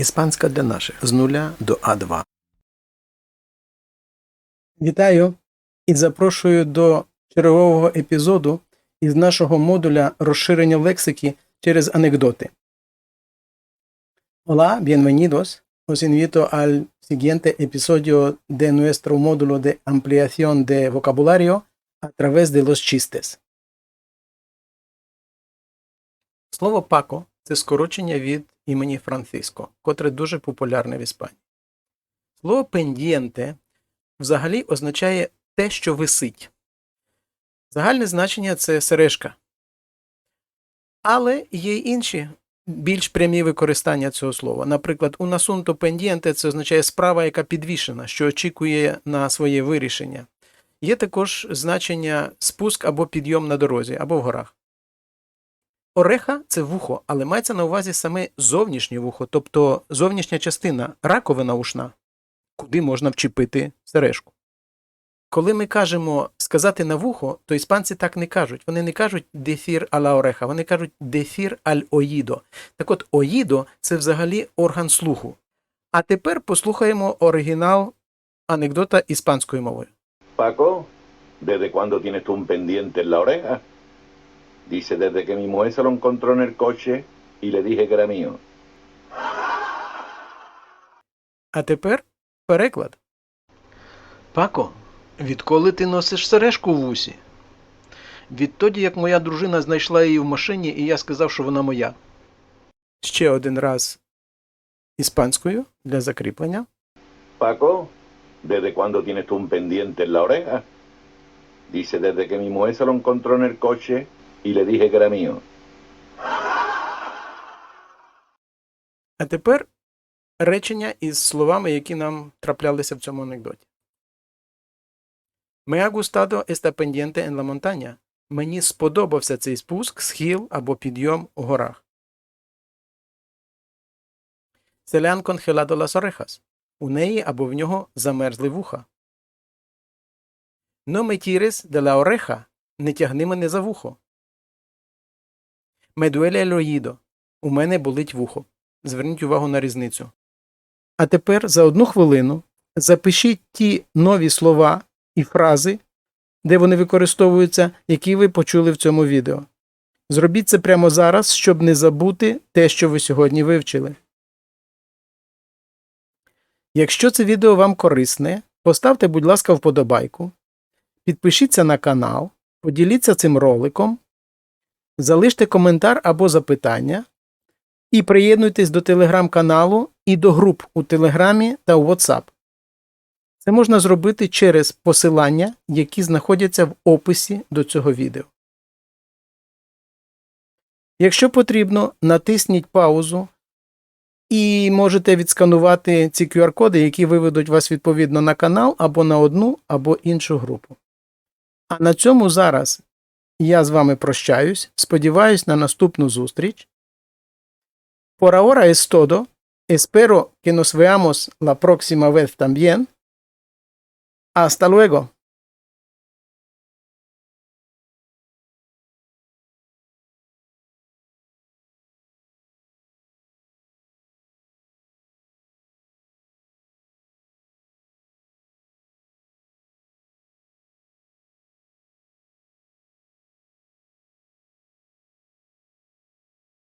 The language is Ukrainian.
Іспанська для наших з нуля до А2. Вітаю і запрошую до чергового епізоду із нашого модуля розширення лексики через анекдоти. Hola, bienvenidos. Os invito al siguiente episodio de nuestro módulo de ampliación de vocabulario a través de los chistes. Слово пако це скорочення від імені Франциско, котре дуже популярне в Іспанії. Слово пендієнте взагалі означає те, що висить. Загальне значення це сережка. Але є й інші більш прямі використання цього слова. Наприклад, un asunto pendiente – це означає справа, яка підвішена, що очікує на своє вирішення. Є також значення спуск або підйом на дорозі, або в горах. Ореха це вухо, але мається на увазі саме зовнішнє вухо, тобто зовнішня частина, раковина ушна, куди можна вчепити сережку. Коли ми кажемо сказати на вухо, то іспанці так не кажуть. Вони не кажуть дефір ала ореха, вони кажуть дефір аль оїдо. Так от оїдо це взагалі орган слуху. А тепер послухаємо оригінал анекдота іспанською мовою. Paco, ¿desde cuándo tienes tú un pendiente en la oreja? Dice, desde que mi mujer se lo encontró en el coche y le dije que era mío. А тепер переклад. Пако, відколи ти носиш сережку в вусі? Відтоді, як моя дружина знайшла її в машині, і я сказав, що вона моя. Ще один раз іспанською для закріплення. Paco, ¿desde cuándo tienes tú un pendiente en la oreja? Dice, desde que mi mujer se lo encontró en el coche y le dije era mío. А тепер речення із словами, які нам траплялися в цьому анекдоті. Me ha gustado esta pendiente en la montaña. Мені сподобався цей спуск, схил або підйом у горах. Se le han congelado las orejas. У неї або в нього замерзли вуха. No me tires de la oreja. Не тягни мене за вухо. Me duele el. У мене болить вухо. Зверніть увагу на різницю. А тепер за одну хвилину запишіть ті нові слова і фрази, де вони використовуються, які ви почули в цьому відео. Зробіть це прямо зараз, щоб не забути те, що ви сьогодні вивчили. Якщо це відео вам корисне, поставте, будь ласка, вподобайку, підпишіться на канал, поділіться цим роликом, залиште коментар або запитання і приєднуйтесь до телеграм-каналу і до груп у Телеграмі та у WhatsApp. Це можна зробити через посилання, які знаходяться в описі до цього відео. Якщо потрібно, натисніть паузу і можете відсканувати ці QR-коди, які виведуть вас відповідно на канал або на одну або іншу групу. А на цьому зараз я з вами прощаюсь. Сподіваюсь на наступну зустріч. Por ahora es todo. Espero que nos veamos la próxima vez también. Hasta luego.